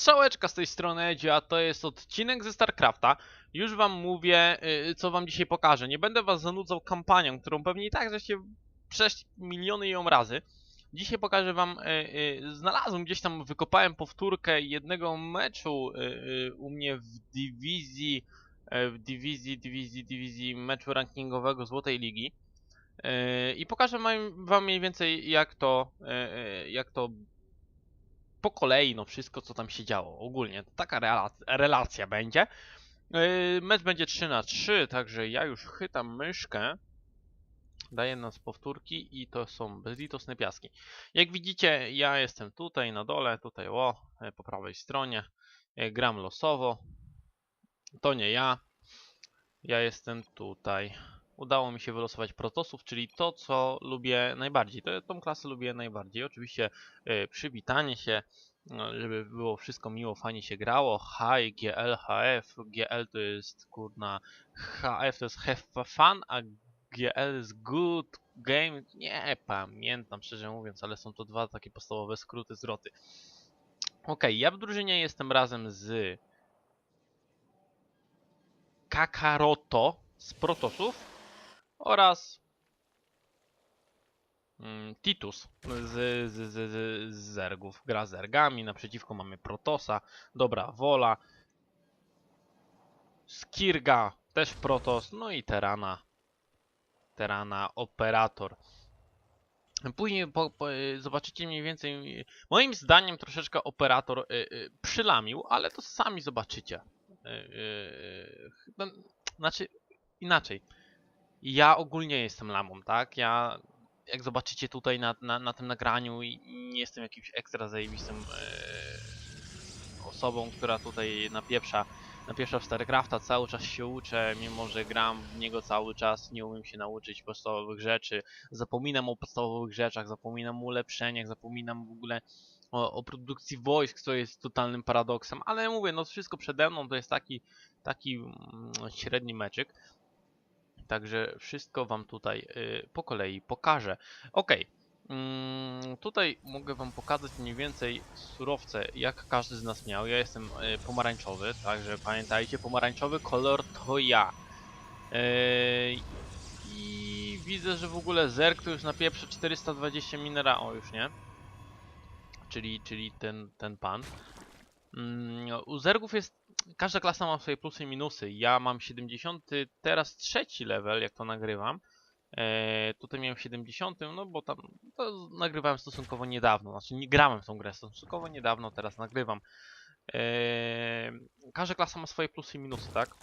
Strzałeczka z tej strony Edzia, a to jest odcinek ze StarCrafta. Już wam mówię, y, co wam dzisiaj pokażę. Nie będę was zanudzał kampanią, którą pewnie i tak żeście przeszli miliony ją razy. Dzisiaj pokażę wam, y, y, znalazłem gdzieś tam, wykopałem powtórkę jednego meczu u mnie w dywizji, w dywizji, dywizji, dywizji meczu rankingowego Złotej Ligi. I pokażę wam- mniej więcej jak to, jak to po kolei, no wszystko co tam się działo ogólnie. Taka relac- relacja będzie. Yy, mecz będzie 3 na 3 także ja już chytam myszkę. Daję nas powtórki i to są bezlitosne piaski. Jak widzicie, ja jestem tutaj na dole, tutaj o, e, po prawej stronie. E, Gram losowo. To nie ja. Ja jestem tutaj. Udało mi się wylosować protosów, czyli to, co lubię najbardziej. To, tą klasę lubię najbardziej. Oczywiście e, przywitanie się, no, żeby było wszystko miło, fajnie się grało. Hi, GL, HF. GL to jest kurna. HF to jest have fun, a GL jest good game. Nie pamiętam szczerze mówiąc, ale są to dwa takie podstawowe skróty, zwroty. Okej, ja w drużynie jestem razem z Kakaroto z Protosów oraz mm, Titus z, z, z, z, Zergów. Gra Zergami, naprzeciwko mamy Protosa, Dobra Wola, Skirga, też Protos, no i Terana, Terana Operator. Później po, po, y, zobaczycie mniej więcej, y, moim zdaniem troszeczkę Operator y, y, przylamił, ale to sami zobaczycie. Y, y, chyba, znaczy, inaczej. Ja ogólnie jestem lamą, tak? Ja, jak zobaczycie tutaj na, na, na tym nagraniu, nie jestem jakimś ekstra zajebistym e, osobą, która tutaj napieprza, napieprza w StarCrafta, cały czas się uczę, mimo że gram w niego cały czas, nie umiem się nauczyć podstawowych rzeczy, zapominam o podstawowych rzeczach, zapominam o ulepszeniach, zapominam w ogóle o, o produkcji wojsk, co jest totalnym paradoksem, ale mówię, no wszystko przede mną to jest taki, taki mm, średni meczyk. Także wszystko Wam tutaj y, po kolei pokażę. Ok. Mm, tutaj mogę Wam pokazać mniej więcej surowce, jak każdy z nas miał. Ja jestem y, pomarańczowy, także pamiętajcie, pomarańczowy kolor to ja. Y, I widzę, że w ogóle Zerk to już na pieprze 420 minera. O, już nie. Czyli, czyli ten, ten pan. Mm, u Zergów jest każda klasa ma swoje plusy i minusy. Ja mam 70, teraz trzeci level, jak to nagrywam. E, tutaj miałem 70, no bo tam to nagrywałem stosunkowo niedawno. Znaczy nie grałem w tą grę stosunkowo niedawno, teraz nagrywam. E, każda klasa ma swoje plusy i minusy, tak?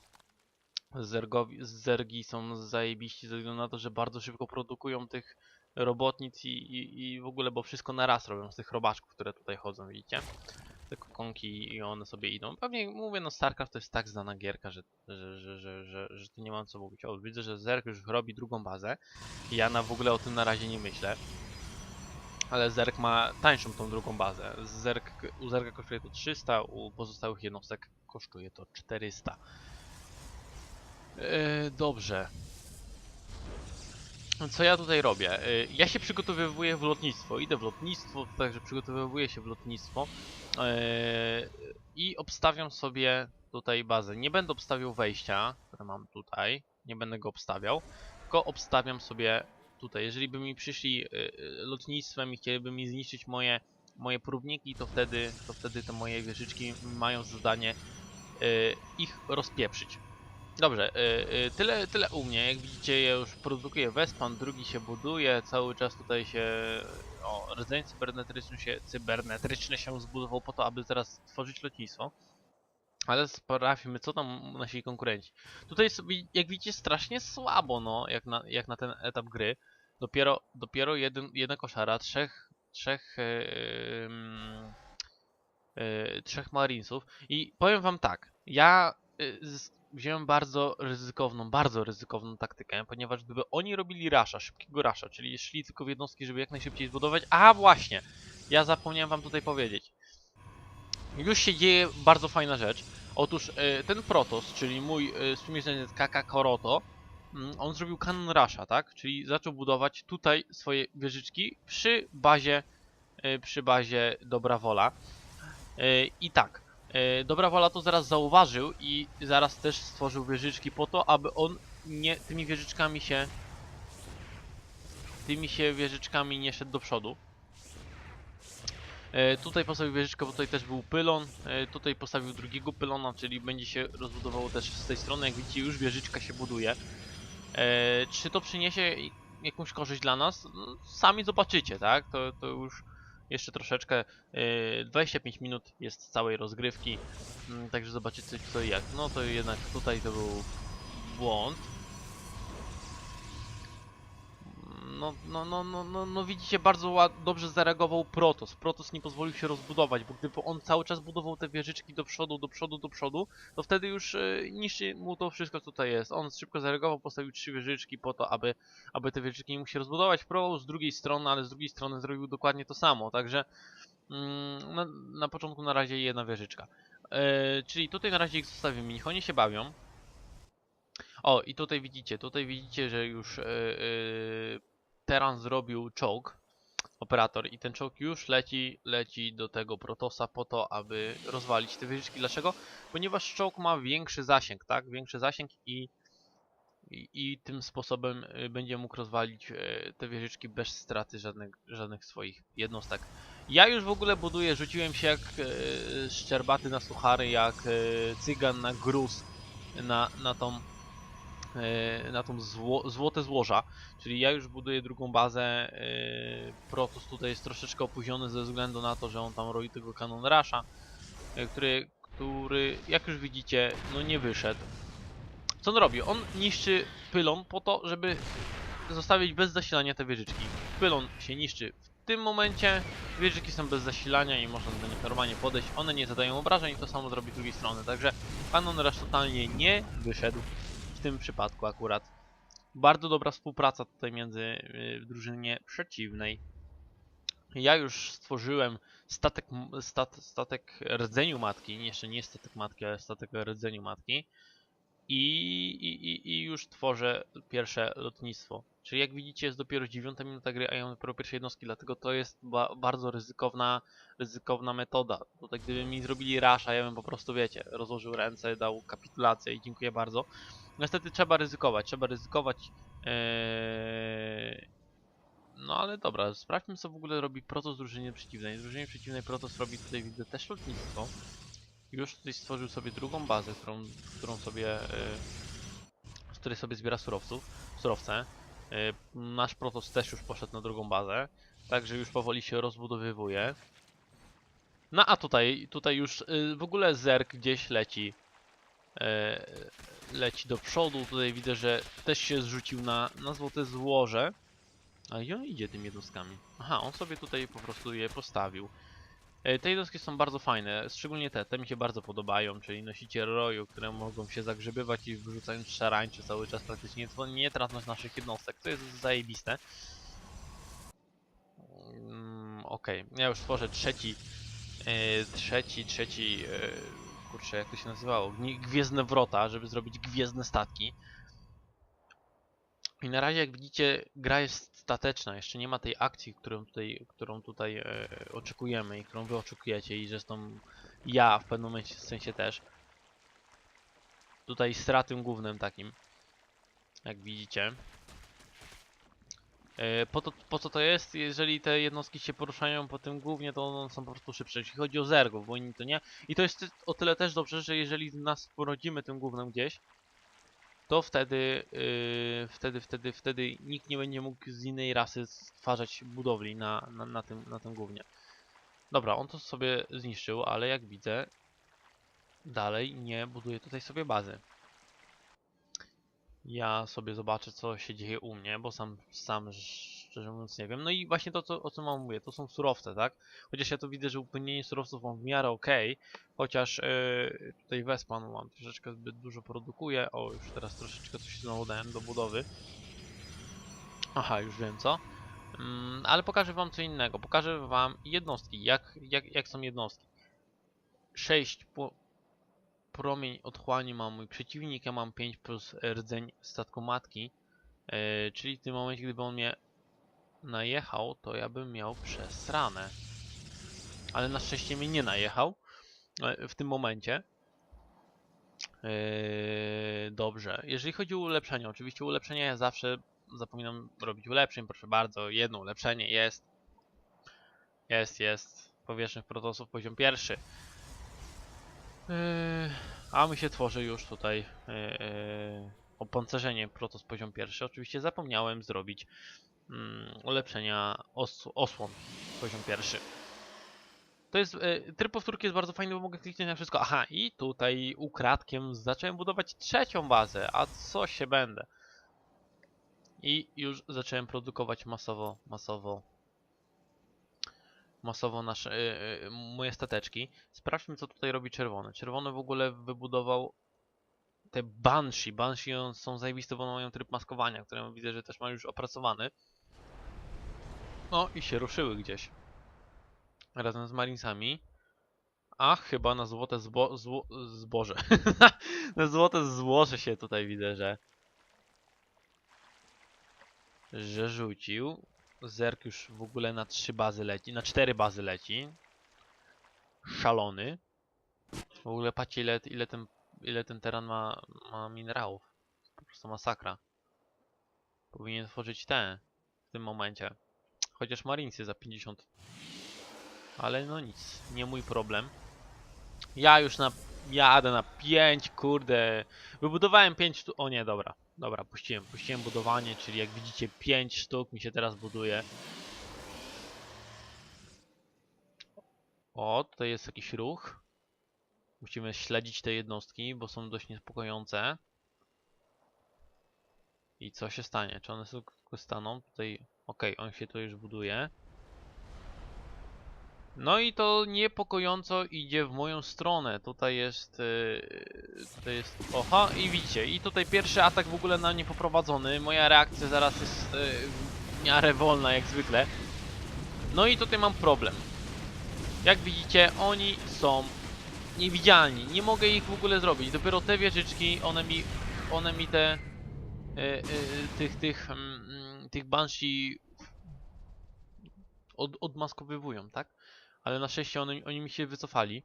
Zergowi, zergi są zajebiści ze względu na to, że bardzo szybko produkują tych robotnic i, i, i w ogóle, bo wszystko na raz robią z tych robaczków, które tutaj chodzą, widzicie? Te kokonki i one sobie idą. Pewnie mówię, no StarCraft to jest tak znana gierka, że, że, że, że, że, że tu nie mam co mówić. O, widzę, że Zerk już robi drugą bazę. Ja na w ogóle o tym na razie nie myślę. Ale Zerk ma tańszą tą drugą bazę. Zerk, u Zerka kosztuje to 300, u pozostałych jednostek kosztuje to 400. Yy, dobrze. Co ja tutaj robię? Yy, Ja się przygotowywuję w lotnictwo. Idę w lotnictwo, także przygotowywuję się w lotnictwo. Eee, I obstawiam sobie tutaj bazę. Nie będę obstawiał wejścia, które mam tutaj. Nie będę go obstawiał. Tylko obstawiam sobie tutaj. Jeżeli by mi przyszli y, y, lotnictwem i chcieliby mi zniszczyć moje, moje próbniki, to wtedy, to wtedy te moje wieżyczki mają zadanie y, ich rozpieprzyć. Dobrze, y, y, tyle, tyle u mnie. Jak widzicie, ja już produkuję Wespan, drugi się buduje, cały czas tutaj się o, rdzeń cybernetyczny się, cybernetyczny się zbudował po to, aby teraz tworzyć lotnictwo. Ale sprawdźmy, co tam nasi konkurenci. Tutaj jak widzicie, strasznie słabo, no, jak na, jak na ten etap gry. Dopiero, dopiero jeden, jedna koszara, trzech, trzech, yy, yy, trzech marinesów. I powiem wam tak, ja yy, z, wziąłem bardzo ryzykowną, bardzo ryzykowną taktykę, ponieważ gdyby oni robili rasza, szybkiego rasza, czyli szli tylko w jednostki, żeby jak najszybciej zbudować, a właśnie, ja zapomniałem wam tutaj powiedzieć. Już się dzieje bardzo fajna rzecz. Otóż e, ten Protoss, czyli mój e, sprzymierzeniec Kaka Koroto, mm, on zrobił kanon rasha, tak? Czyli zaczął budować tutaj swoje wieżyczki przy bazie, e, przy bazie Dobra Wola. I tak, Dobra Wola to zaraz zauważył i zaraz też stworzył wieżyczki po to, aby on nie tymi wieżyczkami się tymi się wieżyczkami nie szedł do przodu. E, tutaj postawił wieżyczkę, bo tutaj też był pylon. E, tutaj postawił drugiego pylona, czyli będzie się rozbudowało też z tej strony. Jak widzicie, już wieżyczka się buduje. E, czy to przyniesie jakąś korzyść dla nas? No, sami zobaczycie, tak? To, to już jeszcze troszeczkę. E, 25 minut jest całej rozgrywki, mm, także zobaczycie co i jak. No to jednak tutaj to był błąd. No, no, no, no, no, no widzicie, bardzo dobrze zareagował Protos. Protos nie pozwolił się rozbudować, bo gdyby on cały czas budował te wieżyczki do przodu, do przodu, do przodu, to wtedy już e, niszczy mu to wszystko, co tutaj jest. On szybko zareagował, postawił trzy wieżyczki po to, aby, aby te wieżyczki nie się rozbudować. Próbował z drugiej strony, ale z drugiej strony zrobił dokładnie to samo, także mm, na, na początku na razie jedna wieżyczka. E, czyli tutaj na razie ich zostawimy, niech oni się bawią. O, i tutaj widzicie, tutaj widzicie, że już e, Teran zrobił czołg, operator, i ten czołg już leci, leci do tego Protosa po to, aby rozwalić te wieżyczki. Dlaczego? Ponieważ czołg ma większy zasięg, tak? Większy zasięg i, i, i tym sposobem y, będzie mógł rozwalić e, te wieżyczki bez straty żadnych, żadnych swoich jednostek. Ja już w ogóle buduję, rzuciłem się jak e, szczerbaty na suchary, jak cygan na gruz na, na tą na tą zło, złote złoża, czyli ja już buduję drugą bazę. e, Protos tutaj jest troszeczkę opóźniony ze względu na to, że on tam robi tego Canon Rusha, e, który, który jak już widzicie, no nie wyszedł. Co on robi? On niszczy pylon po to, żeby zostawić bez zasilania te wieżyczki. Pylon się niszczy w tym momencie, wieżyczki są bez zasilania i można do nich normalnie podejść. One nie zadają obrażeń i to samo zrobi z drugiej strony. Także Canon Rush totalnie nie wyszedł w tym przypadku akurat. Bardzo dobra współpraca tutaj między y, w drużynie przeciwnej. Ja już stworzyłem statek, stat, statek rdzeniu matki, jeszcze nie statek matki, ale statek rdzeniu matki. I, i, I już tworzę pierwsze lotnictwo. Czyli jak widzicie jest dopiero 9 minuta gry, a ja mam dopiero pierwsze jednostki, dlatego to jest ba bardzo ryzykowna, ryzykowna metoda. Tutaj gdyby mi zrobili rasza, ja bym po prostu, wiecie, rozłożył ręce, dał kapitulację i dziękuję bardzo. Niestety trzeba ryzykować, trzeba ryzykować. Eee... No ale dobra, sprawdźmy co w ogóle robi Protos drużynie przeciwnej. W drużynie przeciwnej Protos robi tutaj widzę też lotnictwo. Już tutaj stworzył sobie drugą bazę, którą, którą sobie, e, z której sobie zbiera surowców, surowce. E, Nasz Protos też już poszedł na drugą bazę, także już powoli się rozbudowywuje. No a tutaj, tutaj już y, w ogóle Zerk gdzieś leci. e, Leci do przodu. Tutaj widzę, że też się zrzucił na, na złote złoże. A i on idzie tymi jednostkami. Aha, on sobie tutaj po prostu je postawił. E, Te jednostki są bardzo fajne, szczególnie te, te mi się bardzo podobają, czyli nosiciel roju, które mogą się zagrzebywać i wyrzucając szarańczy cały czas praktycznie nie tracąc naszych jednostek, to jest zajebiste. Mm, Okej, ja już tworzę trzeci, e, trzeci, trzeci, e, kurczę jak to się nazywało, Gwiezdne Wrota, żeby zrobić gwiezdne statki. I na razie jak widzicie gra jest stateczna, jeszcze nie ma tej akcji, którą tutaj, którą tutaj e, oczekujemy i którą wy oczekujecie i zresztą ja w pewnym momencie w sensie też. Tutaj stratem głównym takim, jak widzicie. E, po, to, po co to jest? Jeżeli te jednostki się poruszają po tym głównie, to one są po prostu szybsze. Jeśli chodzi o zergów, bo inni to nie. I to jest o tyle też dobrze, że jeżeli nas porodzimy tym głównym gdzieś, to wtedy, yy, wtedy, wtedy, wtedy nikt nie będzie mógł z innej rasy stwarzać budowli na, na, na, tym, na tym głównie. Dobra, on to sobie zniszczył, ale jak widzę, dalej nie buduje tutaj sobie bazy. Ja sobie zobaczę, co się dzieje u mnie, bo sam, sam szczerze mówiąc nie wiem. No i właśnie to, co, o co mam mówię, to są surowce, tak? Chociaż ja to widzę, że upłynienie surowców mam w miarę okej, chociaż yy, tutaj Wespan mam troszeczkę zbyt dużo produkuje. O, już teraz troszeczkę coś znowu dałem do budowy. Aha, już wiem co. Mm, ale pokażę wam co innego. Pokażę wam jednostki, jak, jak, jak są jednostki. 6 po, promień otchłani ma mój przeciwnik, ja mam 5 plus rdzeń statku matki. Yy, czyli w tym momencie, gdyby on mnie najechał, to ja bym miał przesrane. Ale na szczęście mnie nie najechał. e, w tym momencie. Yy, dobrze. Jeżeli chodzi o ulepszenia, oczywiście ulepszenia ja zawsze zapominam robić ulepszeń, proszę bardzo. Jedno ulepszenie jest. Jest, jest. Powierzchnych protosów poziom pierwszy. Yy, a mi się tworzy już tutaj yy, opancerzenie protos poziom pierwszy. Oczywiście zapomniałem zrobić mm, ulepszenia os osłon poziom pierwszy. To jest, y, tryb powtórki jest bardzo fajny, bo mogę kliknąć na wszystko. Aha, i tutaj ukradkiem zacząłem budować trzecią bazę, a co się będę. I już zacząłem produkować masowo, masowo, masowo nasze, y, y, moje stateczki. Sprawdźmy, co tutaj robi czerwony. Czerwony w ogóle wybudował te Banshee. Banshee są zajebiste, bo mają tryb maskowania, który widzę, że też ma już opracowany. No i się ruszyły gdzieś razem z Marinesami. A chyba na złote zbo zło zboże. na złote złoże się tutaj widzę, że że rzucił. Zerk już w ogóle na trzy bazy leci, na cztery bazy leci. Szalony. W ogóle patrzcie ile, ile, ten, ile ten teren ma, ma minerałów. Po prostu masakra. Powinien tworzyć te w tym momencie. Chociaż Marinesy za 50 ale no nic, nie mój problem. Ja już na. Jadę na 5, kurde. Wybudowałem 5 sztuk. O nie, dobra. Dobra, puściłem. Puściłem budowanie, czyli jak widzicie 5 sztuk mi się teraz buduje. O, tutaj jest jakiś ruch. Musimy śledzić te jednostki, bo są dość niepokojące. I co się stanie? Czy one tylko staną? Tutaj. Okej, on się tu już buduje. No i to niepokojąco idzie w moją stronę. Tutaj jest. Yy, tutaj jest. Oha, i widzicie. I tutaj pierwszy atak w ogóle na mnie poprowadzony. Moja reakcja zaraz jest yy, w miarę wolna, jak zwykle. No i tutaj mam problem. Jak widzicie, oni są niewidzialni. Nie mogę ich w ogóle zrobić. Dopiero te wieżyczki, one mi. One mi te. Yy, yy, tych, tych, mm, tych banshee od, odmaskowywują, tak? ale na szczęście one, oni mi się wycofali.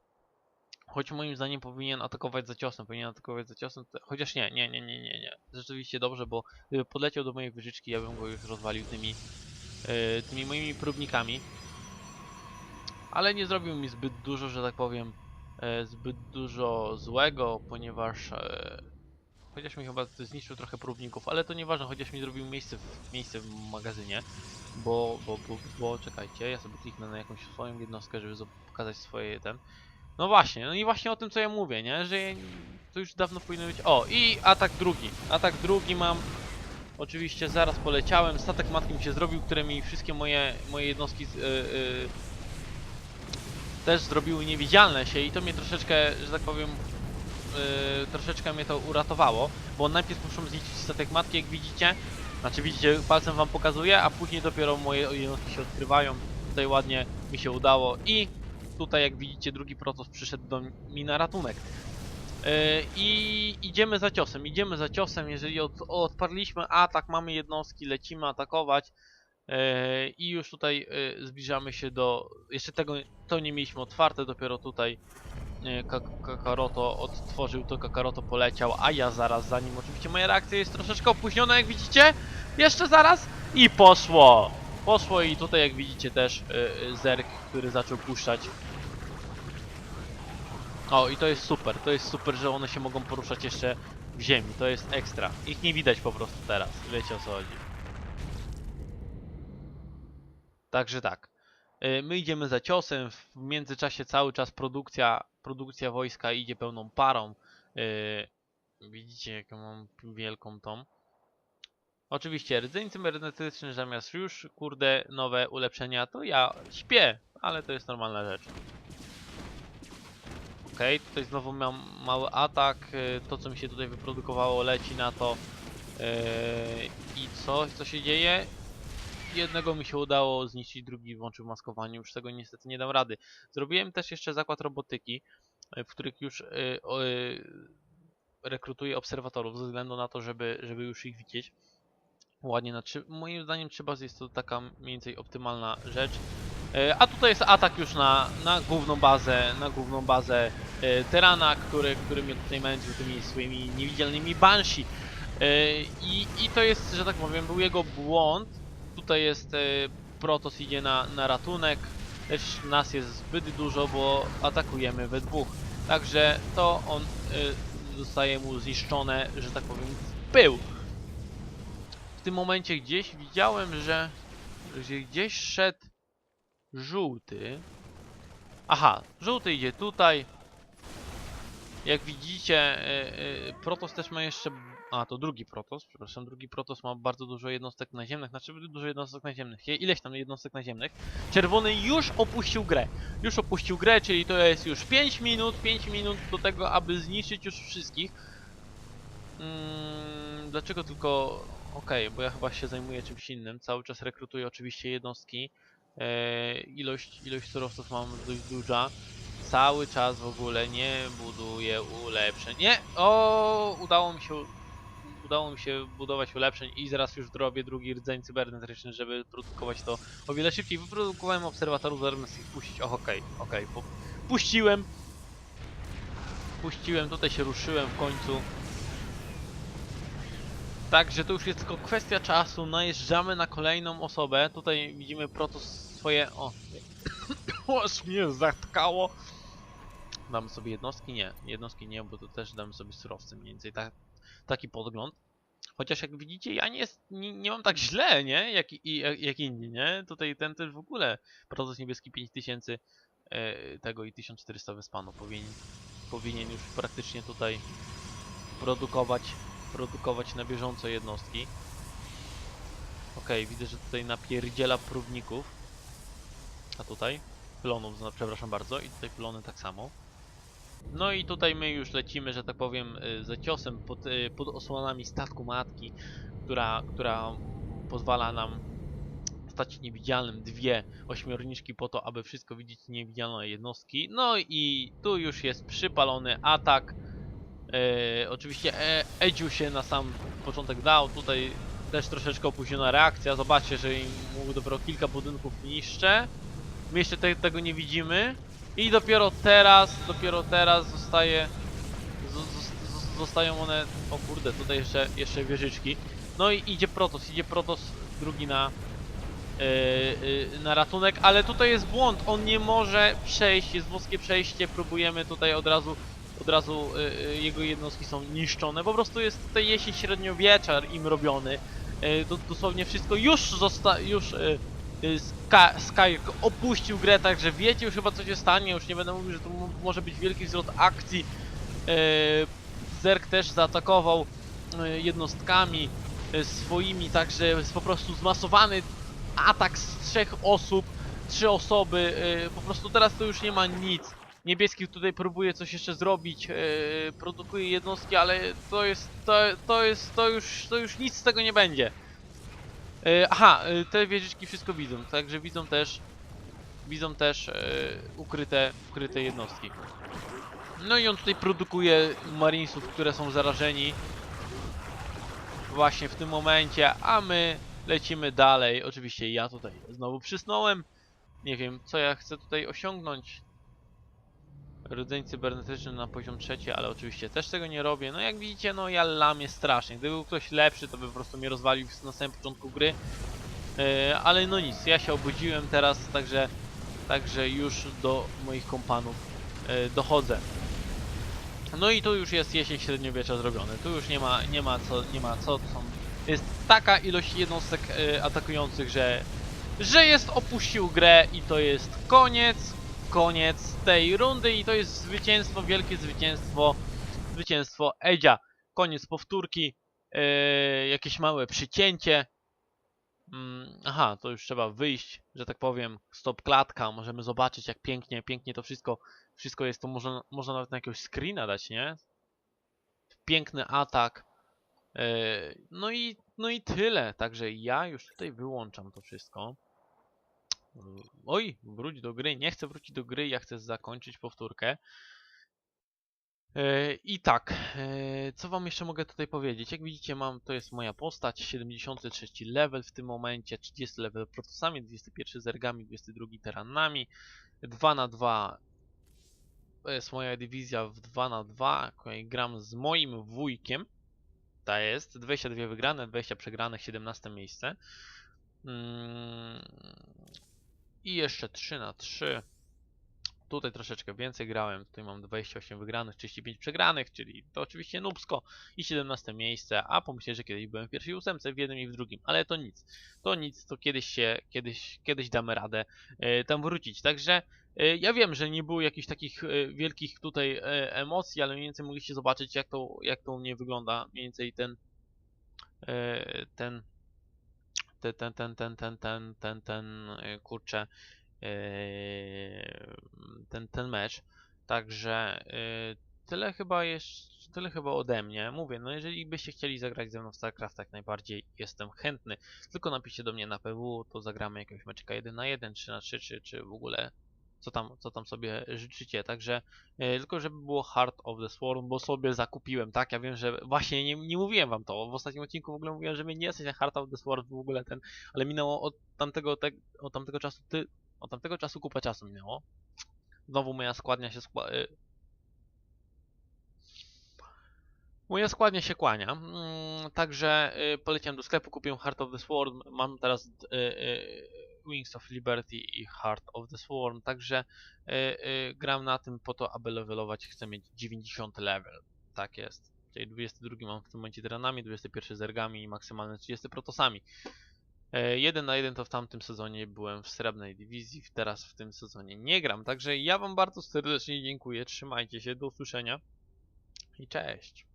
Choć moim zdaniem powinien atakować za ciosem, powinien atakować za ciosem, chociaż nie, nie, nie, nie, nie, nie. Rzeczywiście dobrze, bo gdyby podleciał do mojej wyżyczki, ja bym go już rozwalił tymi, yy, tymi moimi próbnikami. Ale nie zrobił mi zbyt dużo, że tak powiem, e, zbyt dużo złego, ponieważ e, chociaż mi chyba zniszczył trochę próbników, ale to nieważne, chociaż mi zrobił miejsce w, miejsce w magazynie. Bo, bo, bo, bo czekajcie, ja sobie kliknę na jakąś swoją jednostkę, żeby pokazać swoje ten. No właśnie, no i właśnie o tym co ja mówię, nie? Że to już dawno powinno być. O, i atak drugi. Atak drugi mam. Oczywiście zaraz poleciałem. Statek matki mi się zrobił, które mi wszystkie moje, moje jednostki z- y, y, też zrobiły niewidzialne się i to mnie troszeczkę, że tak powiem, y, troszeczkę mnie to uratowało, bo najpierw muszą zniszczyć statek matki, jak widzicie. Znaczy widzicie, palcem wam pokazuję, a później dopiero moje jednostki się odkrywają. Tutaj ładnie mi się udało i tutaj jak widzicie drugi protos przyszedł do mi na ratunek. Yy, I idziemy za ciosem, idziemy za ciosem, jeżeli od, odparliśmy atak, mamy jednostki, lecimy atakować. Yy, I już tutaj yy, zbliżamy się do. Jeszcze tego to nie mieliśmy otwarte, dopiero tutaj Kakaroto odtworzył to, Kakaroto poleciał, a ja zaraz za nim. Oczywiście moja reakcja jest troszeczkę opóźniona, jak widzicie. Jeszcze zaraz i poszło! Poszło i tutaj jak widzicie też yy, Zerk, który zaczął puszczać. O i to jest super, to jest super, że one się mogą poruszać jeszcze w ziemi, to jest ekstra. Ich nie widać po prostu teraz, wiecie o co chodzi. Także tak. Y, My idziemy za ciosem, w międzyczasie cały czas produkcja, produkcja wojska idzie pełną parą. Y, Widzicie jaką mam wielką tą. Oczywiście rdzeń cybernetyczny zamiast już kurde nowe ulepszenia to ja śpię, ale to jest normalna rzecz. Okej, tutaj znowu mam mały atak, y, to co mi się tutaj wyprodukowało leci na to. Yy, I co, co się dzieje? Jednego mi się udało zniszczyć, drugi włączył maskowanie, już tego niestety nie dam rady. Zrobiłem też jeszcze zakład robotyki, y, w których już o, y, rekrutuję obserwatorów ze względu na to, żeby, żeby już ich widzieć. Ładnie na trzy, moim zdaniem 3 bazy jest to taka mniej więcej optymalna rzecz. E, A tutaj jest atak już na, na główną bazę, na główną bazę e, Terana, który, który mnie tutaj męczył tymi swoimi niewidzialnymi Banshee. E, I, I to jest, że tak powiem, był jego błąd. Tutaj jest e, Protoss idzie na, na ratunek. Też nas jest zbyt dużo, bo atakujemy we dwóch. Także to on e, zostaje mu zniszczone, że tak powiem, w pył. W tym momencie gdzieś widziałem, że, że gdzieś szedł żółty. Aha, żółty idzie tutaj. Jak widzicie, e, Protoss też ma jeszcze... A, to drugi Protoss, przepraszam, drugi Protoss ma bardzo dużo jednostek naziemnych, znaczy dużo jednostek naziemnych, ileś tam jednostek naziemnych. Czerwony już opuścił grę, już opuścił grę, czyli to jest już 5 minut, 5 minut do tego, aby zniszczyć już wszystkich. Mm, dlaczego tylko... Okej, bo ja chyba się zajmuję czymś innym, cały czas rekrutuję oczywiście jednostki. E, ilość, ilość surowców mam dość duża. Cały czas w ogóle nie buduję ulepszeń. Nie! O, udało mi się udało mi się budować ulepszeń i zaraz już zrobię drugi rdzeń cybernetyczny, żeby produkować to o wiele szybciej. Wyprodukowałem obserwatorów, zamiast ich puścić. Och, okej, okej. pu- Puściłem. Puściłem, tutaj się ruszyłem w końcu. Także to już jest tylko kwestia czasu. Najeżdżamy na kolejną osobę. Tutaj widzimy Protos swoje. O, aż mnie zatkało. Damy sobie jednostki? Nie, jednostki nie, bo to też damy sobie surowce mniej więcej. Tak, taki podgląd. Chociaż jak widzicie, ja nie, jest, nie, nie mam tak źle, nie? Jak, i, jak, inni, nie? Tutaj ten też w ogóle Protos niebieski 5000 e, tego i 1400 wyspanu powinien, powinien już praktycznie tutaj produkować, produkować na bieżąco jednostki. Okej, widzę, że tutaj napierdziela próbników. A tutaj? Pylonów, zna- przepraszam bardzo. I tutaj pylony tak samo. No i tutaj my już lecimy, że tak powiem, y, za ciosem pod, y, pod osłonami statku matki, która, która pozwala nam stać niewidzialnym dwie ośmiorniczki po to, aby wszystko widzieć niewidzialne jednostki. No i tu już jest przypalony atak. E, oczywiście e, Edziu się na sam początek dał, tutaj też troszeczkę opóźniona reakcja. Zobaczcie, że im dopiero kilka budynków niszczę. My jeszcze te, tego nie widzimy. I dopiero teraz, dopiero teraz zostaje, zostają one, o kurde, tutaj jeszcze, jeszcze wieżyczki. No i idzie Protos, idzie Protos drugi na, yy, yy, na ratunek, ale tutaj jest błąd, on nie może przejść, jest wąskie przejście, próbujemy tutaj od razu, od razu yy, jego jednostki są niszczone, po prostu jest tutaj jesień średniowieczar im robiony. Yy, do, dosłownie wszystko już zosta, już yy, Ska Sky opuścił grę, także wiecie już chyba co się stanie, już nie będę mówił, że to mo- może być wielki wzrost akcji. Yy, Zerk też zaatakował yy, jednostkami swoimi, także jest po prostu zmasowany atak z trzech osób, trzy osoby, po prostu teraz to już nie ma nic. Niebieski tutaj próbuje coś jeszcze zrobić, produkuje jednostki, ale to jest, to, to jest, to już, to już nic z tego nie będzie. E, aha, e, te wieżyczki wszystko widzą, także widzą też widzą też e, ukryte, ukryte jednostki. No i on tutaj produkuje marinesów, które są zarażeni właśnie w tym momencie, a my lecimy dalej. Oczywiście ja tutaj znowu przysnąłem. Nie wiem, co ja chcę tutaj osiągnąć. Rdzeń cybernetyczny na poziom trzeci, ale oczywiście też tego nie robię. No jak widzicie, no ja lamię strasznie. Gdyby był ktoś lepszy, to by po prostu mnie rozwalił na samym początku gry. E, ale no nic, ja się obudziłem teraz, także, także już do moich kompanów e, dochodzę. No i tu już jest jesień średniowiecza zrobione. Tu już nie ma, nie ma co, nie ma co. Są, jest taka ilość jednostek e, atakujących, że, że jest opuścił grę i to jest koniec, koniec tej rundy i to jest zwycięstwo, wielkie zwycięstwo, zwycięstwo Edzia. Koniec powtórki, e, jakieś małe przycięcie. Mm, aha, to już trzeba wyjść, że tak powiem, stop klatka, możemy zobaczyć jak pięknie, pięknie to wszystko, wszystko jest, to można, można nawet na jakiegoś screena dać, nie? Piękny atak. E, No i, no i tyle, także ja już tutaj wyłączam to wszystko. Oj, wróć do gry, nie chcę wrócić do gry, ja chcę zakończyć powtórkę. E, I tak, e, co wam jeszcze mogę tutaj powiedzieć? Jak widzicie mam, to jest moja postać, 73 level w tym momencie, 30 level protosami, 21 zergami, 22 teranami, 2 na 2 to jest moja dywizja w 2 na 2 której gram z moim wujkiem, ta jest, 22 wygrane, 20 przegrane, 17 miejsce. I jeszcze 3 na 3 Tutaj troszeczkę więcej grałem, tutaj mam 28 wygranych, 35 przegranych, czyli to oczywiście nubsko i 17 miejsce, a pomyślę, że kiedyś byłem w pierwszej ósemce, w jednym i w drugim, ale to nic, to nic, to kiedyś się, kiedyś, kiedyś damy radę e, tam wrócić, także e, ja wiem, że nie było jakichś takich e, wielkich tutaj emocji, ale mniej więcej mogliście zobaczyć jak to, jak to u mnie wygląda, mniej więcej ten, ten, ten, ten, ten, ten, ten, ten, ten, ten, e, kurczę, Yy, ten, ten mecz. Także yy, tyle chyba jest, tyle chyba ode mnie. Mówię, no jeżeli byście chcieli zagrać ze mną w StarCraft, jak najbardziej jestem chętny. Tylko napiszcie do mnie na PW, to zagramy jakiegoś meczka 1 na 1, 3 na 3, czy, czy w ogóle co tam, co tam sobie życzycie. Także yy, tylko żeby było Heart of the Swarm, bo sobie zakupiłem, tak? Ja wiem, że właśnie nie, nie mówiłem wam to. W ostatnim odcinku w ogóle mówiłem, że mnie nie jesteś na Heart of the Swarm w ogóle ten, ale minęło od tamtego, te, od tamtego czasu ty, od tamtego czasu kupę czasu minęło. Znowu moja składnia się skła... y, Moja składnia się kłania. Mm, Także y, poleciałem do sklepu, kupiłem Heart of the Swarm. Mam teraz y, Wings of Liberty i Heart of the Swarm. Także y, y, gram na tym po to, aby levelować. Chcę mieć 90 level. Tak jest. Czyli 22 mam w tym momencie dranami, 21 zergami i maksymalne 30 protosami. E, Jeden na jeden to w tamtym sezonie byłem w srebrnej dywizji, teraz w tym sezonie nie gram. Także ja Wam bardzo serdecznie dziękuję. Trzymajcie się, do usłyszenia i cześć.